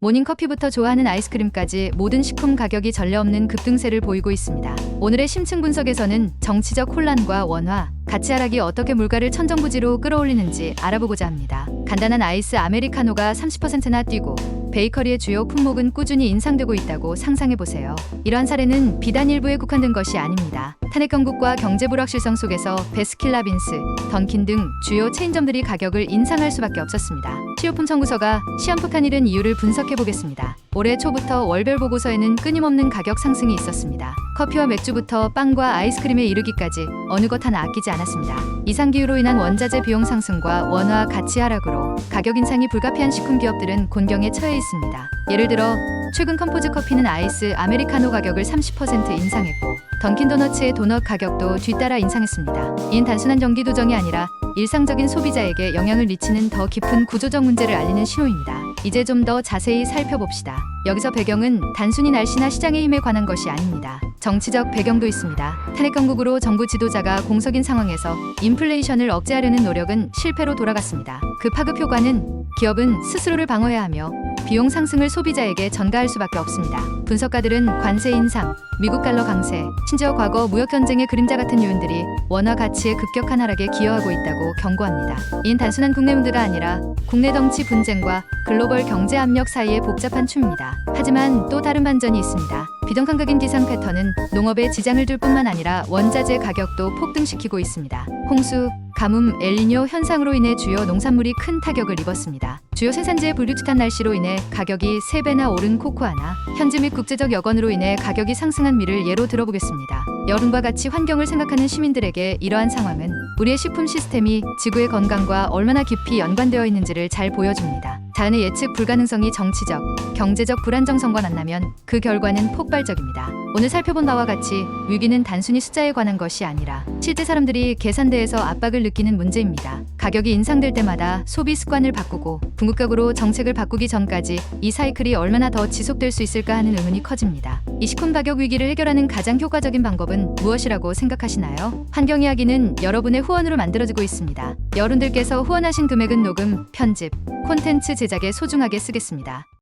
모닝커피부터 좋아하는 아이스크림까지 모든 식품 가격이 전례 없는 급등세를 보이고 있습니다. 오늘의 심층 분석에서는 정치적 혼란과 원화, 가치 하락이 어떻게 물가를 천정부지로 끌어올리는지 알아보고자 합니다. 간단한 아이스 아메리카노가 30%나 뛰고 베이커리의 주요 품목은 꾸준히 인상되고 있다고 상상해 보세요. 이러한 사례는 비단 일부에 국한된 것이 아닙니다. 탄핵 경국과 경제 불확실성 속에서 베스킨라빈스, 던킨 등 주요 체인점들이 가격을 인상할 수밖에 없었습니다. 시효품 청구서가 시한폭탄 이른 이유를 분석해 보겠습니다. 올해 초부터 월별 보고서에는 끊임없는 가격 상승이 있었습니다. 커피와 맥주부터 빵과 아이스크림에 이르기까지 어느 것 하나 아끼지 않았습니다. 이상 기후로 인한 원자재 비용 상승과 원화 가치 하락으로 가격 인상이 불가피한 식품 기업들은 곤경에 처해 있습니다. 예를 들어 최근 컴포즈 커피는 아이스 아메리카노 가격을 30% 인상했고 던킨 도너츠의 도넛 가격도 뒤따라 인상했습니다. 이는 단순한 경기 도정이 아니라 일상적인 소비자에게 영향을 미치는 더 깊은 구조적 문제를 알리는 신호입니다. 이제 좀 더 자세히 살펴봅시다. 여기서 배경은 단순히 날씨나 시장의 힘에 관한 것이 아닙니다. 정치적 배경도 있습니다. 탄핵 건국으로 정부 지도자가 공석인 상황에서 인플레이션을 억제하려는 노력은 실패로 돌아갔습니다. 그 파급 효과는 기업은 스스로를 방어해야 하며 비용 상승을 소비자에게 전가할 수밖에 없습니다. 분석가들은 관세 인상, 미국 달러 강세, 심지어 과거 무역 전쟁의 그림자 같은 요인들이 원화 가치의 급격한 하락에 기여하고 있다고 경고합니다. 이는 단순한 국내 문제가 아니라 국내 덩치 분쟁과 글로벌 경제 압력 사이의 복잡한 춤입니다. 하지만 또 다른 반전이 있습니다. 비정상적인 기상 패턴은 농업에 지장을 줄 뿐만 아니라 원자재 가격도 폭등시키고 있습니다. 홍수, 가뭄, 엘니뇨 현상으로 인해 주요 농산물이 큰 타격을 입었습니다. 주요 생산지의 불규칙한 날씨로 인해 가격이 3배나 오른 코코아나 현지 및 국제적 여건으로 인해 가격이 상승한 미를 예로 들어보겠습니다. 여름과 같이 환경을 생각하는 시민들에게 이러한 상황은 우리의 식품 시스템이 지구의 건강과 얼마나 깊이 연관되어 있는지를 잘 보여줍니다. 자연의 예측 불가능성이 정치적, 경제적 불안정성과 만나면 그 결과는 폭발적입니다. 오늘 살펴본 바와 같이 위기는 단순히 숫자에 관한 것이 아니라 실제 사람들이 계산대에서 압박을 느끼는 문제입니다. 가격이 인상될 때마다 소비 습관을 바꾸고 궁극적으로 정책을 바꾸기 전까지 이 사이클이 얼마나 더 지속될 수 있을까 하는 의문이 커집니다. 이 식품 가격 위기를 해결하는 가장 효과적인 방법은 무엇이라고 생각하시나요? 환경 이야기는 여러분의 후원으로 만들어지고 있습니다. 여러분들께서 후원하신 금액은 녹음, 편집, 콘텐츠 제작에 소중하게 쓰겠습니다.